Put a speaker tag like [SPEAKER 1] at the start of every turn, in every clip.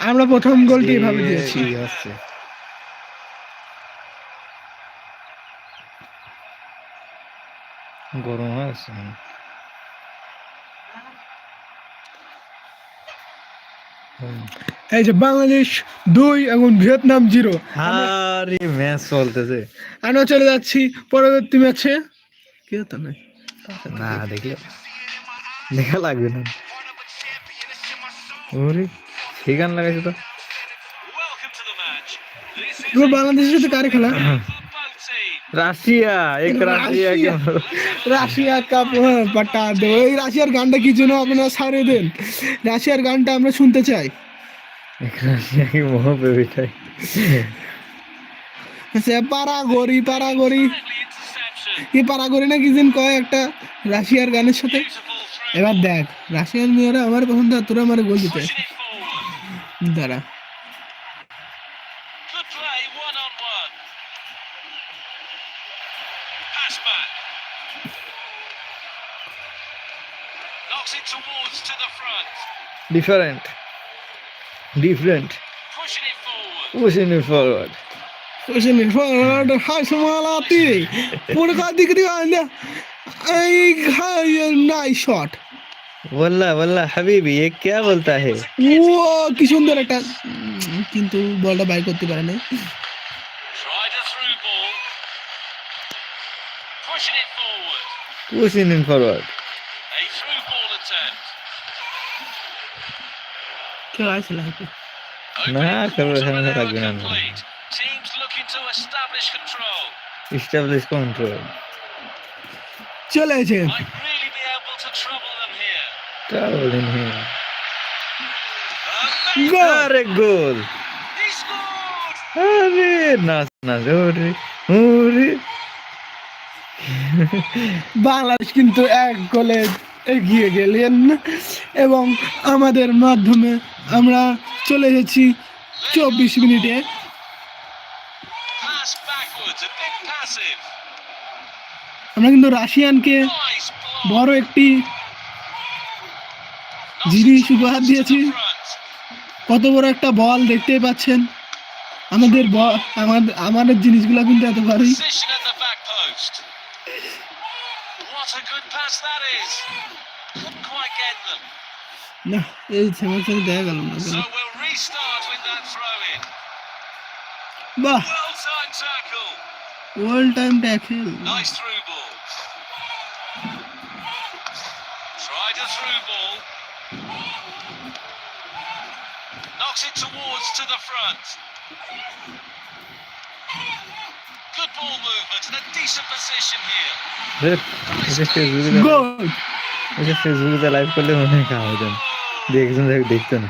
[SPEAKER 1] আমরা প্রথম গোলটি এভাবে দিয়েছি।
[SPEAKER 2] গরম। হুম।
[SPEAKER 1] এই যে বাংলাদেশ দুই এবং ভিয়েতনাম জিরো।
[SPEAKER 2] আরে ম্যাচ চলতেছে।
[SPEAKER 1] আমরা চলে যাচ্ছি পরবর্তী ম্যাচে। কি হতো না?
[SPEAKER 2] না দেখলে দেখা লাগবে না। ওরে সেই গান লাগাইছে তো।
[SPEAKER 1] এবার বাংলাদেশের সাথে কারে খেলা?
[SPEAKER 2] রাশিয়া এক রাশিয়া।
[SPEAKER 1] রাশিয়া। কাপ পাটা দেবো এই রাশিয়ার গানটা কি জন্য আপনারা সারে দেন। রাশিয়ার গানটা আমরা শুনতে চাই।
[SPEAKER 2] এক রাশিয়া কি মোহ বেবিটাই
[SPEAKER 1] সে পারাগরি পারাগরি কি পারাগরি না কি যেন কয় একটা রাশিয়ার গানের সাথে? এবার দেখ রাশিয়ার মেয়েরা আমার পছন্দ তোরা আমার গোল দিতে দাঁড়া
[SPEAKER 3] Good play, one on one. Pass back. Knocks it towards to the front.
[SPEAKER 2] Different different
[SPEAKER 3] Pushing it forward.
[SPEAKER 2] Pushing it forward
[SPEAKER 1] Pushing it forward, Hashmalati. Purka dikri anda. Ay, nice shot.
[SPEAKER 2] वल्ला वल्ला हबीबी ये क्या बोलता है?
[SPEAKER 3] वो कि
[SPEAKER 2] सुंदर attack किंतु
[SPEAKER 3] बॉल का बाइक होती
[SPEAKER 1] बारे नहीं पुशिंग
[SPEAKER 2] इन
[SPEAKER 3] फॉरवर्ड
[SPEAKER 2] क्या
[SPEAKER 3] ऐसे
[SPEAKER 2] लगते
[SPEAKER 3] ना कर
[SPEAKER 2] रहे हैं
[SPEAKER 3] ना तक बिना ना establish control. चले जाए
[SPEAKER 2] ট্রাভেল.
[SPEAKER 1] গোল
[SPEAKER 2] আরে গোল
[SPEAKER 3] He scored.
[SPEAKER 2] আরে নাচ নাচ ওরে ওরে
[SPEAKER 1] বাংলাদেশ কিন্তু এক গোলে এগিয়ে গেলেন এবং আমাদের মাধ্যমে আমরা চলে এসেছি চব্বিশ মিনিটে. আমরা কিন্তু রাশিয়ানকে বড় একটি
[SPEAKER 3] যিনি
[SPEAKER 1] উপহার দিয়েছি। কত বড় একটা বল দেখতে পাচ্ছেন। আমাদের আমাদের আমাদের জিনিসগুলো কিন্তু এত ভারী। না এই দেখা গেল বাহ!
[SPEAKER 3] All time tackle Knocks it towards to the front. Good ball movement and a decent position here.
[SPEAKER 2] এটা ফেসবুকে
[SPEAKER 1] গোল
[SPEAKER 2] এটা ফেসবুকে লাইভ করলে মনে হয় খাওয়া যেন দেখজন দেখ দেখতো না।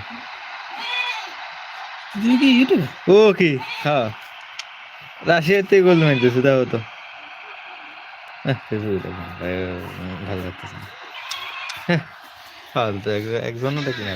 [SPEAKER 1] দেখি ইউটিউবে
[SPEAKER 2] ও কি? হ্যাঁ রাশিয়াতে গোল মারতেছে তাও তো। আহ, ফেসবুকে ভালো লাগতেছে হ্যাঁ। ফালতু এক- একজনও দেখি না